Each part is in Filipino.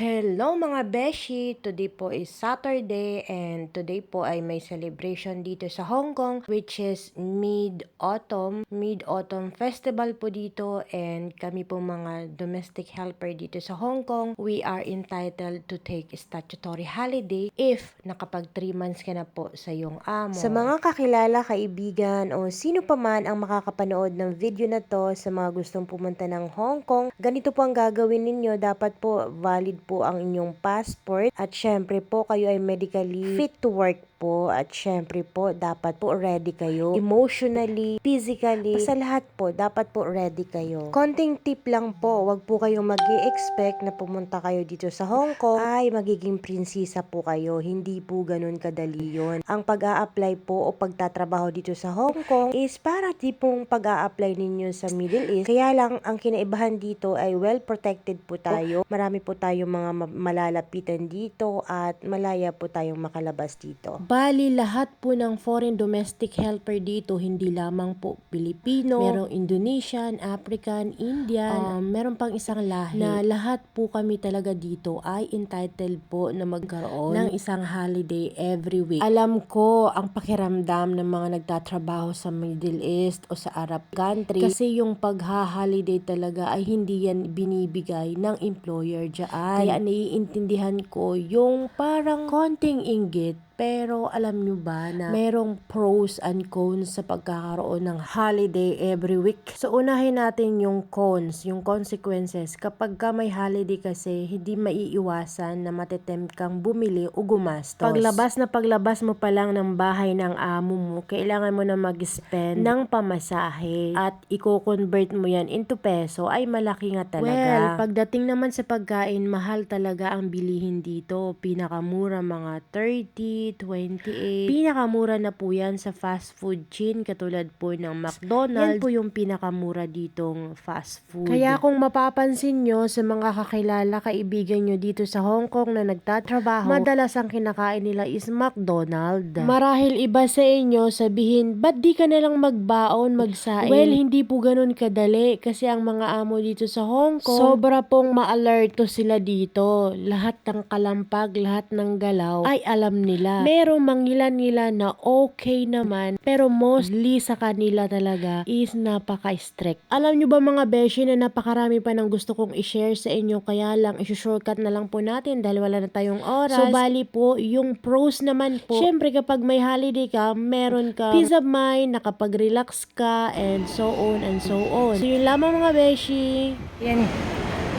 Hello mga beshi! Today po is Saturday and today po ay may celebration dito sa Hong Kong which is Mid-Autumn. Mid-Autumn Festival po dito and kami po mga domestic helper dito sa Hong Kong. We are entitled to take statutory holiday if nakapag 3 months ka na po sa iyong amo. Sa mga kakilala, kaibigan o sino pa man ang makakapanood ng video na to sa mga gustong pumunta ng Hong Kong, ganito po ang gagawin ninyo. Dapat po valid po ang inyong passport at syempre po kayo ay medically fit to work po at syempre po dapat po ready kayo emotionally, physically, sa lahat po dapat po ready kayo. Konting tip lang po, wag po kayong mag expect na pumunta kayo dito sa Hong Kong ay magiging prinsesa po kayo. Hindi po ganun kadali yun. Ang pag-a-apply po o pagtatrabaho dito sa Hong Kong is para tipong pag-a-apply ninyo sa Middle East. Kaya lang ang kinaibahan dito ay well protected po tayo. Marami po tayong mga ma- malalapitan dito at malaya po tayong makalabas dito. Bali, lahat po ng foreign domestic helper dito, hindi lamang po Pilipino, merong Indonesian, African, Indian, um, meron pang isang lahi na lahat po kami talaga dito ay entitled po na magkaroon ng isang holiday every week. Alam ko ang pakiramdam ng mga nagtatrabaho sa Middle East o sa Arab country kasi yung pagha-holiday talaga ay hindi yan binibigay ng employer dyan. Kaya naiintindihan ko yung parang konting inggit pero alam nyo ba na merong pros and cons sa pagkakaroon ng holiday every week? So unahin natin yung cons, yung consequences. Kapag ka may holiday kasi, hindi maiiwasan na matetempt kang bumili o gumastos. Paglabas na paglabas mo pa lang ng bahay ng amo mo, kailangan mo na mag-spend ng pamasahe at i-convert mo yan into peso ay malaki nga talaga. Well, pagdating naman sa pagkain, mahal talaga ang bilihin dito. Pinakamura mga 30, 28. Pinakamura na po yan sa fast food chain katulad po ng McDonald's. Yan po yung pinakamura ditong fast food. Kaya kung mapapansin nyo sa mga kakilala, kaibigan nyo dito sa Hong Kong na nagtatrabaho, madalas ang kinakain nila is McDonald's. Marahil iba sa inyo sabihin, ba't di ka nalang magbaon, magsain? Well, hindi po ganun kadali kasi ang mga amo dito sa Hong Kong, sobra pong ma-alerto sila dito. Lahat ng kalampag, lahat ng galaw ay alam nila. Pero mangilan-ngilan na okay naman, pero mostly sa kanila talaga is napaka-strict. Alam nyo ba mga beshi na napakarami pa ng gusto kong i-share sa inyo kaya lang isi-shortcut na lang po natin dahil wala na tayong oras. So bali po, yung pros naman po, syempre kapag may holiday ka, meron ka peace of mind, nakapag-relax ka, and so on and so on. So yun lamang mga beshi. Yan.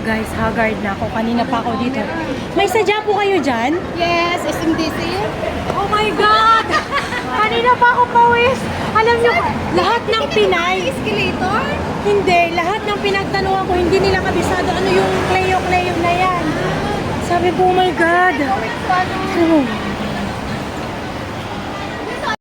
Guys, haggard na ako. Kanina pa ako dito. May sadya po kayo dyan? Yes, SMDC. Oh my God! Kanina pa ako pawis. Alam niyo, lahat ng Pinay, Escalator? hindi, lahat ng pinagtanungan ko, hindi nila kabisado ano yung Cleo Cleo na yan. Sabi ko, oh my God. Oh,